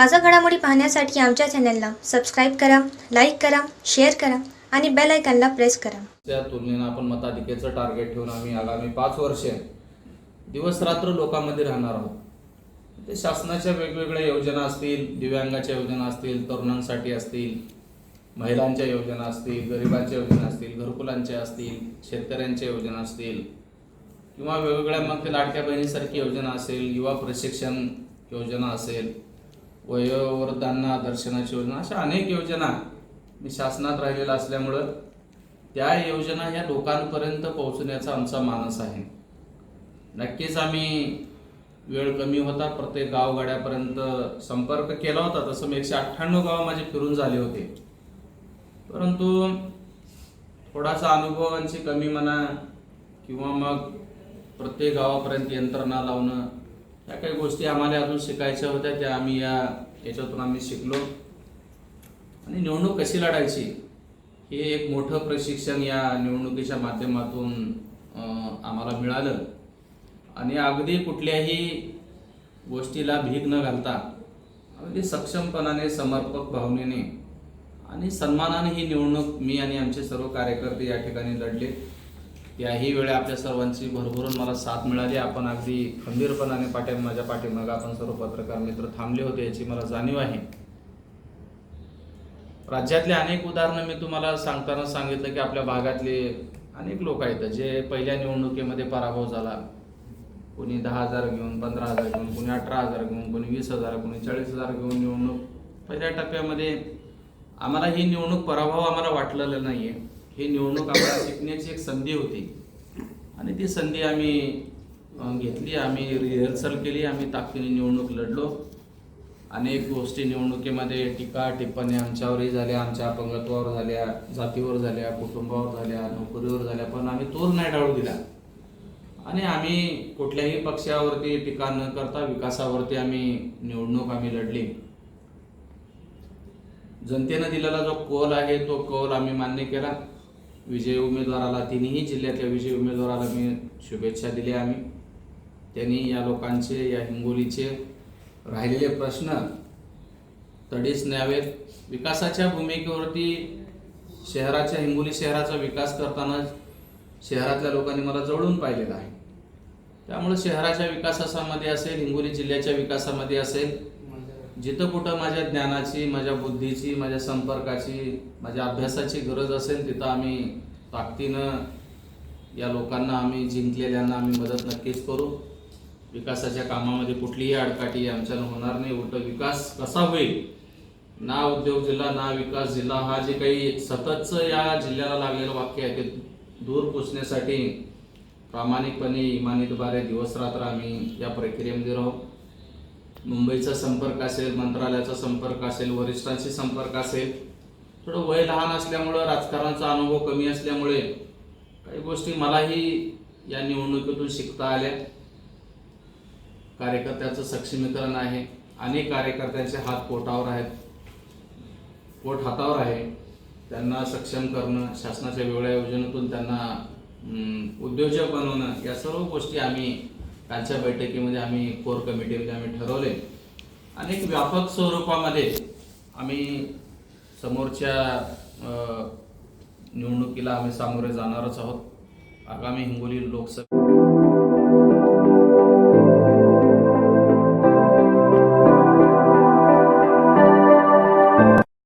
ताजा घडामोडी पाहण्यासाठी आमच्या चॅनलला सबस्क्राईब करा लाईक करा शेअर करा आणि बेल आयकॉनला प्रेस करा. त्या तुलनेनं आपण मताधिकेचं टार्गेट ठेवून आम्ही आगामी पाच वर्षे दिवस रात्र लोकांमध्ये राहणार आहोत. ते शासनाच्या वेगवेगळ्या योजना असतील दिव्यांगाच्या योजना असतील तरुणांसाठी असतील महिलांच्या योजना असतील गरिबांच्या योजना असतील घरकुलांच्या असतील शेतकऱ्यांच्या योजना असतील किंवा वेगवेगळ्या मग ते लाडक्या बहिणीसारखी योजना असेल युवा प्रशिक्षण योजना असेल वयोवृद्धांना दर्शनाची योजना अशा अनेक योजना मी शासनात राहिलेला असल्यामुळं त्या योजना ह्या लोकांपर्यंत पोहोचण्याचा आमचा मानस आहे. नक्कीच आम्ही वेळ कमी होता प्रत्येक गावगाड्यापर्यंत संपर्क केला होता तसं मी एकशे अठ्ठ्याण्णव गावं माझे फिरून झाले होते. परंतु थोडासा अनुभवांची कमी म्हणा किंवा मग प्रत्येक गावापर्यंत यंत्रणा लावणं या काही गोष्टी आम्हाला अजून शिकायच्या होत्या त्या आम्ही या याच्यातून आम्ही शिकलो. आणि निवडणूक कशी लढायची हे एक मोठं प्रशिक्षण या निवडणुकीच्या माध्यमातून आम्हाला मिळालं. आणि अगदी कुठल्याही गोष्टीला भीक न घालता अगदी सक्षमपणाने समर्पक भावनेने आणि सन्मानाने ही निवडणूक मी आणि आमचे सर्व कार्यकर्ते या ठिकाणी लढले. याही वेळा आपल्या सर्वांची भरभरून मला साथ मिळाली. आपण अगदी खंबीरपणाने पाठी माझ्या पाठीमागं आपण सर्व पत्रकार मित्र थांबले होते याची मला जाणीव आहे. राज्यातले अनेक उदाहरणं मी तुम्हाला सांगताना सांगितलं की आपल्या भागातले अनेक लोक आहेत जे पहिल्या निवडणुकीमध्ये पराभव झाला. कोणी दहा हजार घेऊन पंधरा हजार घेऊन कोणी अठरा हजार घेऊन कोणी वीस हजार कोणी चाळीस हजार घेऊन निवडणूक. पहिल्या टप्प्यामध्ये आम्हाला ही निवडणूक पराभव आम्हाला वाटलेलं नाही आहे ही निवडणूक आम्हाला शिकण्याची एक संधी होती. आणि ती संधी आम्ही घेतली आम्ही रिहर्सल केली आम्ही ताकदीने निवडणूक लढलो. अनेक गोष्टी निवडणुकीमध्ये टीका टिप्पणी आमच्यावरही झाल्या आमच्या अपंगत्वावर झाल्या जातीवर झाल्या कुटुंबावर झाल्या नोकरीवर झाल्या पण आम्ही तोर नाही डाळू दिला. आणि आम्ही कुठल्याही पक्षावरती टीका न करता विकासावरती आम्ही निवडणूक आम्ही लढली. जनतेनं दिलेला जो कौल आहे तो कौल आम्ही मान्य केला. विजयी उमेदवाराला तिन्ही जिल्ह्यातल्या विजयी उमेदवाराला मी शुभेच्छा दिल्या आम्ही. त्यांनी या लोकांचे या हिंगोलीचे राहिलेले प्रश्न तडीस न्यावेत. विकासाच्या भूमिकेवरती शहराच्या हिंगोली शहराचा विकास करताना शहरातल्या लोकांनी मला जवळून पाहिलेलं आहे. त्यामुळे शहराच्या विकासामध्ये असेल हिंगोली जिल्ह्याच्या विकासामध्ये असेल जिथं कुठं माझ्या ज्ञानाची माझ्या बुद्धीची माझ्या संपर्काची माझ्या अभ्यासाची गरज असेल तिथं आम्ही ताकदीनं या लोकांना आम्ही जिंकलेल्यांना आम्ही मदत नक्कीच करू. विकासाच्या कामामध्ये कुठलीही आडकाठी आमच्यानं होणार नाही. उलट विकास कसा होईल? ना उद्योग जिल्हा ना विकास जिल्हा. हा जे काही सततचं या जिल्ह्याला लागलेलं वाक्य आहे ते दूर पुसण्यासाठी प्रामाणिकपणे इमानीद्वारे दिवस रात्र आम्ही या प्रक्रियेमध्ये राहू. मुंबईचा संपर्क असेल मंत्रालयाचा संपर्क असेल वरिष्ठांशी संपर्क असेल थोडं वय लहान असल्यामुळं राजकारणाचा अनुभव कमी असल्यामुळे काही गोष्टी मलाही या निवडणुकीतून शिकता आल्या. कार्यकर्त्याचं सक्षमीकरण आहे. अनेक कार्यकर्त्यांचे हात पोटावर आहेत. पोट हातावर आहे. त्यांना सक्षम करणं शासनाच्या वेगळ्या योजनेतून त्यांना उद्योजक बनवणं या सर्व गोष्टी आम्ही कालच्या बैठकीमध्ये आम्ही कोर कमिटीमध्ये आम्ही ठरवले. अनेक व्यापक स्वरूपामध्ये आम्ही समोरच्या निवडणुकीला आम्ही सामोरे जाणारच आहोत. आगामी हिंगोली लोकसभा